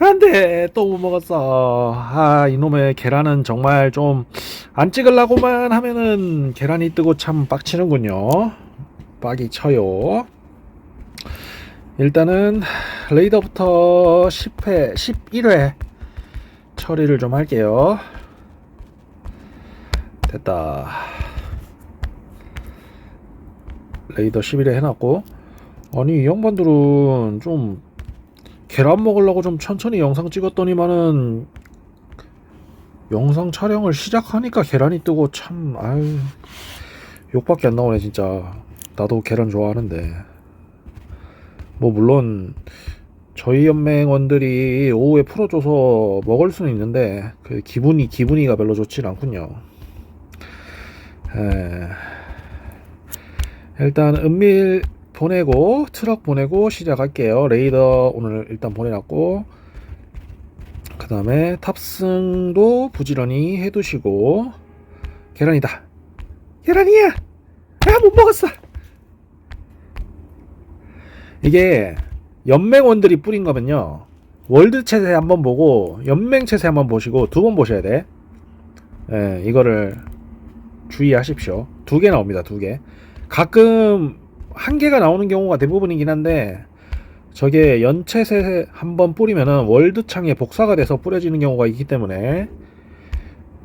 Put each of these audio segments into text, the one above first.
안돼 또 못 먹었어. 아 이놈의 계란은 정말 좀 안 찍으려고만 하면은 계란이 뜨고 참 빡치는군요. 빡이 쳐요. 일단은 레이더부터 10회 11회 처리를 좀 할게요. 됐다. 레이더 11회 해놨고. 아니 이 양반들은 좀 계란 먹으려고 좀 천천히 영상 찍었더니만은 영상 촬영을 시작하니까 계란이 뜨고 참 아유 욕밖에 안 나오네 진짜. 나도 계란 좋아하는데. 뭐 물론 저희 연맹원들이 오후에 풀어줘서 먹을 수는 있는데 그 기분이 기분이가 별로 좋진 않군요. 에... 일단 은밀 보내고 트럭 보내고 시작할게요. 레이더 오늘 일단 보내놨고 그 다음에 탑승도 부지런히 해두시고 계란이다. 계란이야. 아못 먹었어. 이게 연맹원들이 뿌린 거면요. 월드 채세 한번 보고 연맹 채세 한번 보시고 두 번 보셔야 돼. 예, 이거를 주의하십시오. 두 개 나옵니다. 두 개. 가끔 한 개가 나오는 경우가 대부분이긴 한데 저게 연체세 한번 뿌리면은 월드 창에 복사가 돼서 뿌려지는 경우가 있기 때문에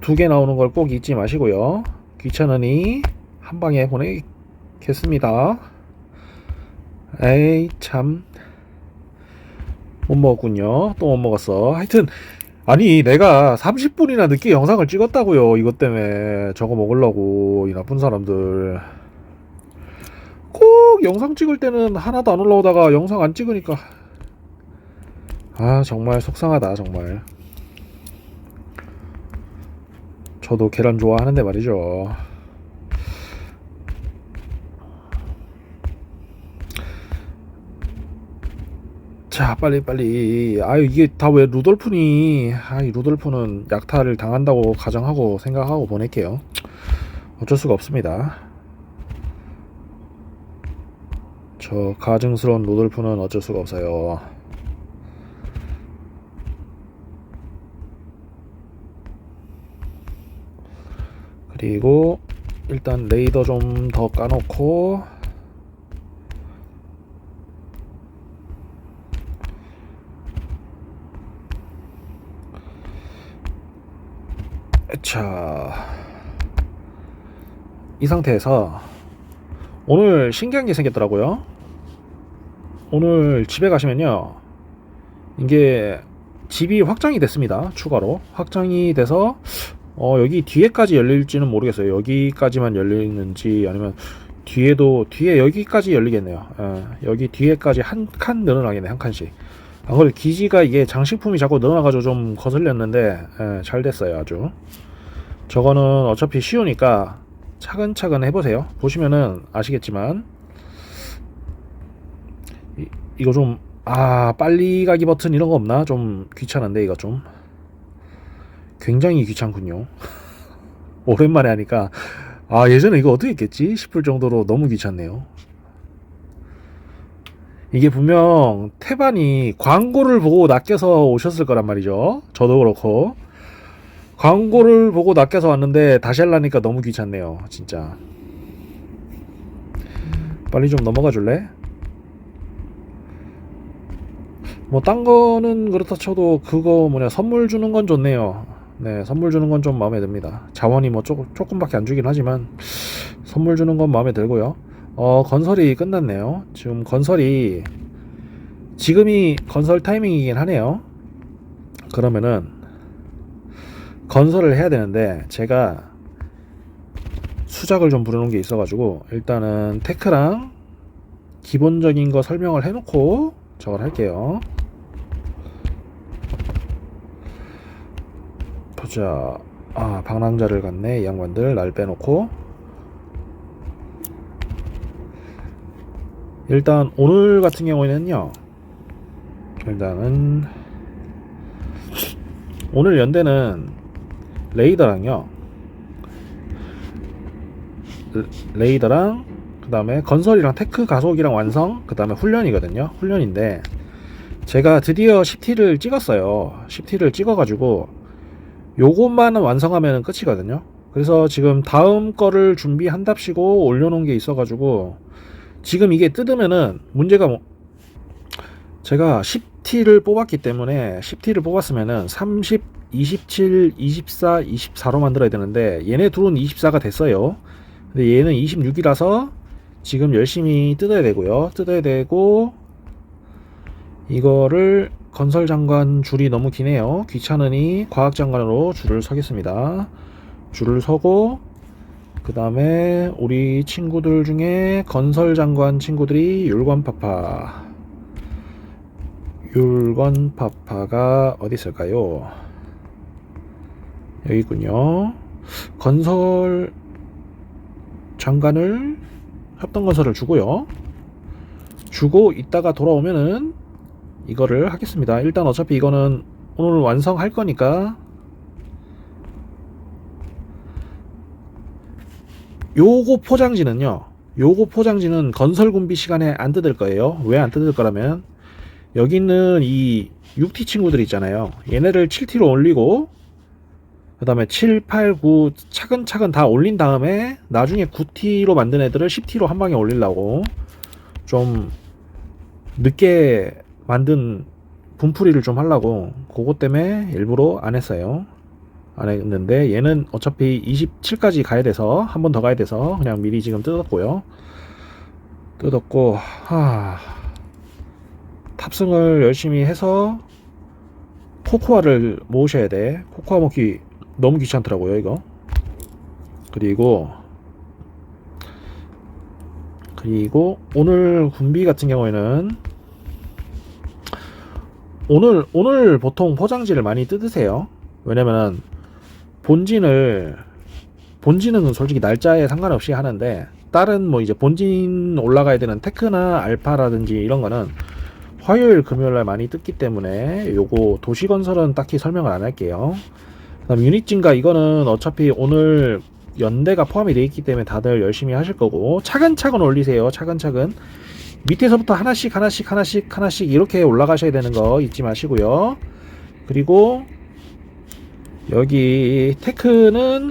두 개 나오는 걸 꼭 잊지 마시고요. 귀찮으니 한 방에 보내겠습니다. 에이 참 못 먹었군요. 또 못 먹었어. 하여튼 아니 내가 30분이나 늦게 영상을 찍었다고요. 이것 때문에 저거 먹으려고 이 나쁜 사람들. 꼭 영상 찍을 때는 하나도 안 올라오다가 영상 안 찍으니까. 아 정말 속상하다 정말. 저도 계란 좋아하는데 말이죠. 자 빨리 빨리. 아유 이게 다 왜 루돌프니? 아이 루돌프는 약탈을 당한다고 가정하고 생각하고 보낼게요. 어쩔 수가 없습니다 저 가증스러운 루돌프는 어쩔 수가 없어요. 그리고 일단 레이더 좀 더 까놓고 자, 이 상태에서 오늘 신기한 게 생겼더라고요. 오늘 집에 가시면요. 이게 집이 확장이 됐습니다. 추가로. 확장이 돼서 어, 여기 뒤에까지 열릴지는 모르겠어요. 여기까지만 열리는지 아니면 뒤에도 뒤에 여기까지 열리겠네요. 예, 여기 뒤에까지 한 칸 늘어나겠네 한 칸씩. 아, 그래 기지가 이게 장식품이 자꾸 늘어나가지고 좀 거슬렸는데 예, 잘 됐어요 아주. 저거는 어차피 쉬우니까 차근차근 해보세요. 보시면은 아시겠지만 이, 이거 좀 아 빨리 가기 버튼 이런 거 없나? 좀 귀찮은데 이거 좀 굉장히 귀찮군요. 오랜만에 하니까 아 예전에 이거 어떻게 했겠지 싶을 정도로 너무 귀찮네요. 이게 분명 태반이 광고를 보고 낚여서 오셨을 거란 말이죠. 저도 그렇고 광고를 보고 낚여서 왔는데 다시 하려니까 너무 귀찮네요. 진짜. 빨리 좀 넘어가 줄래? 뭐 딴 거는 그렇다 쳐도 그거 뭐냐 선물 주는 건 좋네요. 네, 선물 주는 건 좀 마음에 듭니다. 자원이 뭐 조금 조금밖에 안 주긴 하지만 선물 주는 건 마음에 들고요. 어, 건설이 끝났네요. 지금 건설이 지금이 건설 타이밍이긴 하네요. 그러면은 건설을 해야 되는데 제가 수작을 좀 부려놓은 게 있어가지고 일단은 테크랑 기본적인 거 설명을 해놓고 저걸 할게요. 보자. 아 방랑자를 갔네 이 양반들 날 빼놓고 일단 오늘 같은 경우에는요 일단은 오늘 연대는 레이더랑요 레- 레이더랑 그 다음에 건설이랑 테크 가속이랑 완성 그 다음에 훈련이거든요 훈련인데 제가 드디어 10T를 찍었어요. 10T를 찍어가지고 요것만 완성하면 끝이거든요. 그래서 지금 다음 거를 준비한답시고 올려놓은 게 있어가지고 지금 이게 뜯으면은 문제가 뭐 제가 10T를 뽑았기 때문에 10T를 뽑았으면은 30, 27, 24, 24로 만들어야 되는데 얘네 둘은 24가 됐어요. 근데 얘는 26이라서 지금 열심히 뜯어야 되고요. 뜯어야 되고 이거를 건설 장관 줄이 너무 기네요. 귀찮으니 과학 장관으로 줄을 서겠습니다. 줄을 서고 그 다음에 우리 친구들 중에 건설 장관 친구들이 율건파파 율건파파가 어디 있을까요? 여기 있군요. 건설 장관을 협동건설을 주고요. 주고 이따가 돌아오면은 이거를 하겠습니다. 일단 어차피 이거는 오늘 완성할 거니까 요거 포장지는요. 요거 포장지는 건설 군비 시간에 안 뜯을 거예요. 왜 안 뜯을 거라면 여기 있는 이 6T 친구들 있잖아요. 얘네를 7T로 올리고 그 다음에 7, 8, 9 차근차근 다 올린 다음에 나중에 9T로 만든 애들을 10T로 한 방에 올리려고 좀 늦게 만든 분풀이를 좀 하려고 그것 때문에 일부러 안 했어요. 안 했는데 얘는 어차피 27까지 가야 돼서 한 번 더 가야 돼서 그냥 미리 지금 뜯었고요. 뜯었고 하 탑승을 열심히 해서 코코아를 모으셔야 돼. 코코아 먹기 너무 귀찮더라고요, 이거. 그리고 그리고 오늘 군비 같은 경우에는 오늘 오늘 보통 포장지를 많이 뜯으세요. 왜냐면은 본진을 본진은 솔직히 날짜에 상관없이 하는데 다른 뭐 이제 본진 올라가야 되는 테크나 알파라든지 이런 거는 화요일 금요일 날 많이 뜯기 때문에 요거 도시 건설은 딱히 설명을 안 할게요. 그다음 유닛 증가 이거는 어차피 오늘 연대가 포함이 되어 있기 때문에 다들 열심히 하실 거고 차근차근 올리세요. 차근차근 밑에서부터 하나씩 하나씩 하나씩 하나씩 이렇게 올라가셔야 되는 거 잊지 마시고요. 그리고 여기 테크는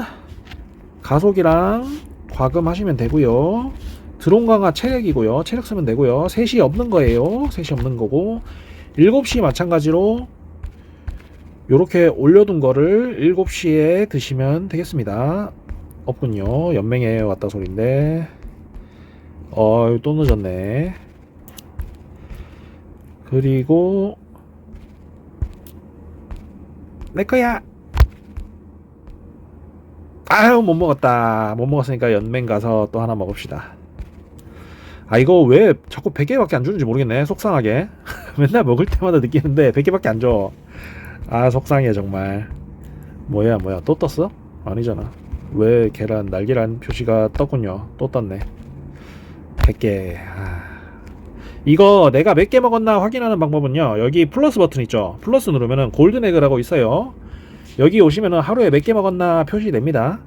가속이랑 과금 하시면 되고요. 드론 강화 체력이고요. 체력 쓰면 되고요. 셋이 없는 거예요. 셋이 없는 거고 7시 마찬가지로 요렇게 올려둔 거를 7시에 드시면 되겠습니다. 없군요. 연맹에 왔다 소린데 어, 또 늦었네. 그리고 내 거야. 아유 못 먹었다. 못 먹었으니까 연맹 가서 또 하나 먹읍시다. 아 이거 왜 자꾸 100개밖에 안 주는지 모르겠네. 속상하게. 맨날 먹을 때마다 느끼는데 100개밖에 안 줘. 아 속상해 정말. 뭐야 뭐야 또 떴어? 아니잖아. 왜 계란 날계란 표시가 떴군요. 또 떴네. 100개. 아. 이거 내가 몇 개 먹었나 확인하는 방법은요. 여기 플러스 버튼 있죠. 플러스 누르면은 골든 에그라고 있어요. 여기 오시면은 하루에 몇 개 먹었나 표시됩니다.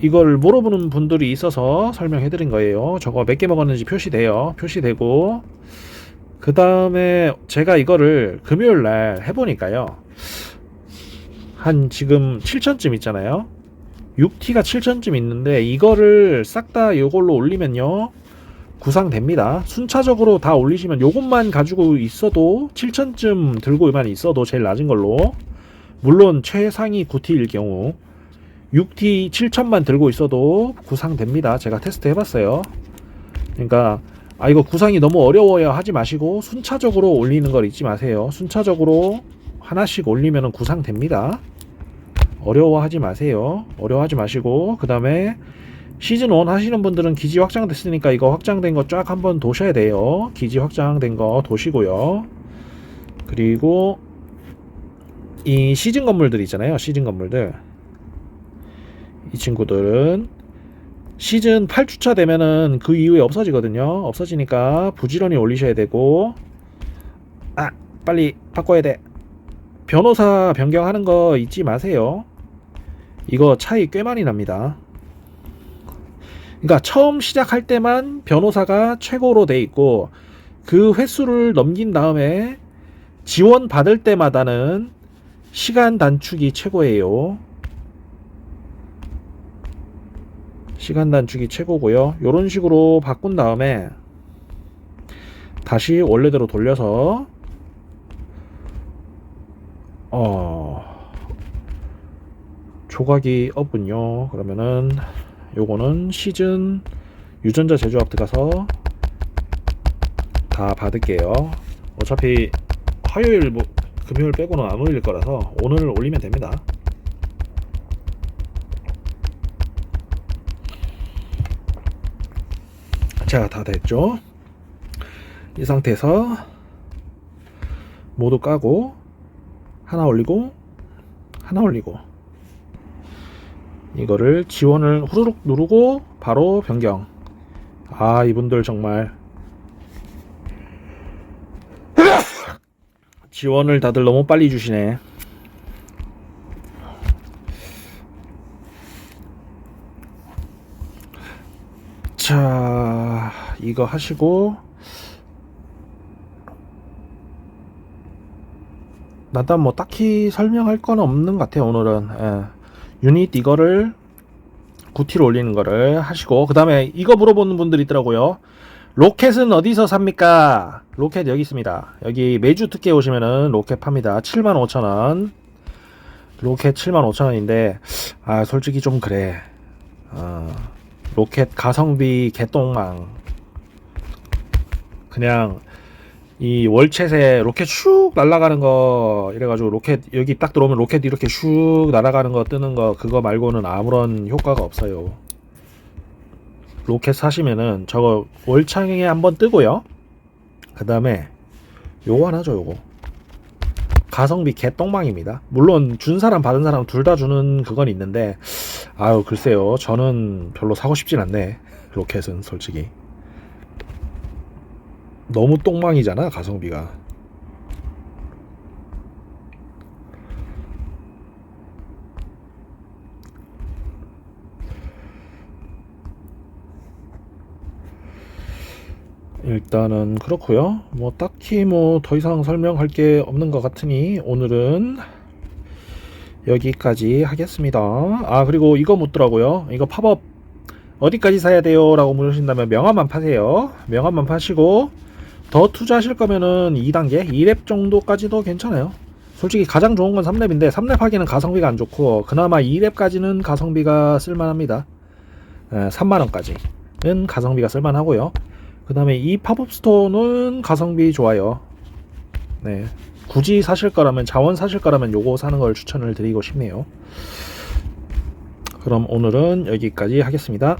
이걸 물어보는 분들이 있어서 설명해 드린 거예요. 저거 몇 개 먹었는지 표시돼요. 표시되고 그 다음에 제가 이거를 금요일 날 해보니까요. 한 지금 7천쯤 있잖아요. 6T가 7천쯤 있는데 이거를 싹 다 이걸로 올리면요. 구상됩니다. 순차적으로 다 올리시면 요것만 가지고 있어도 7천쯤 들고만 있어도 제일 낮은 걸로 물론 최상위 9T일 경우 6T 7천만 들고 있어도 구상됩니다. 제가 테스트 해봤어요. 그러니까 아 이거 구상이 너무 어려워요 하지 마시고 순차적으로 올리는 걸 잊지 마세요. 순차적으로 하나씩 올리면 구상됩니다. 어려워하지 마세요. 어려워하지 마시고 그 다음에 시즌 1 하시는 분들은 기지 확장됐으니까 이거 확장된 거 쫙 한번 도셔야 돼요. 기지 확장된 거 도시고요. 그리고 이 시즌 건물들 있잖아요. 시즌 건물들. 이 친구들은 시즌 8주차 되면은 그 이후에 없어지거든요. 없어지니까 부지런히 올리셔야 되고 아 빨리 바꿔야 돼. 변호사 변경하는 거 잊지 마세요. 이거 차이 꽤 많이 납니다. 그러니까 처음 시작할 때만 변호사가 최고로 돼 있고 그 횟수를 넘긴 다음에 지원 받을 때마다는 시간 단축이 최고예요. 시간 단축이 최고고요. 이런 식으로 바꾼 다음에 다시 원래대로 돌려서 어 조각이 업은요. 그러면은 요거는 시즌 유전자 제조업 들어가서 다 받을게요. 어차피 화요일 뭐 금요일 빼고는 안 올릴 거라서 오늘 올리면 됩니다. 자, 다 됐죠? 이 상태에서 모두 까고 하나 올리고 하나 올리고 이거를 지원을 후루룩 누르고 바로 변경. 아, 이분들 정말 지원을 다들 너무 빨리 주시네. 자, 이거 하시고 나단 뭐 딱히 설명할 건 없는 것 같아요 오늘은 예. 유닛 이거를 구티로 올리는 거를 하시고 그 다음에 이거 물어보는 분들 있더라고요. 로켓은 어디서 삽니까? 로켓 여기 있습니다. 여기 매주 특혜 오시면은 로켓 팝니다. 75,000원. 로켓 75,000원인데 아 솔직히 좀 그래. 어, 로켓 가성비 개똥망. 그냥 이 월챗에 로켓 슉 날아가는 거 이래가지고 로켓 여기 딱 들어오면 로켓 이렇게 슉 날아가는 거 뜨는 거 그거 말고는 아무런 효과가 없어요. 로켓 사시면은 저거 월창에 한번 뜨고요. 그 다음에 요거 하나죠 요거. 가성비 개똥망입니다. 물론 준 사람 받은 사람 둘 다 주는 그건 있는데 아유 글쎄요 저는 별로 사고 싶진 않네 로켓은 솔직히. 너무 똥망이잖아 가성비가. 일단은 그렇고요. 뭐 딱히 뭐 더 이상 설명할 게 없는 것 같으니 오늘은 여기까지 하겠습니다. 아 그리고 이거 묻더라고요. 이거 팝업 어디까지 사야 돼요? 라고 물으신다면 명함만 파세요. 명함만 파시고 더 투자하실 거면은 2단계 2랩 정도까지도 괜찮아요. 솔직히 가장 좋은 건 3랩인데 3랩 하기는 가성비가 안 좋고 그나마 2랩까지는 가성비가 쓸만합니다. 3만원까지는 가성비가 쓸만하고요. 그 다음에 이 팝업 스토어는 가성비 좋아요. 네 굳이 사실 거라면 자원 사실 거라면 요거 사는 걸 추천을 드리고 싶네요. 그럼 오늘은 여기까지 하겠습니다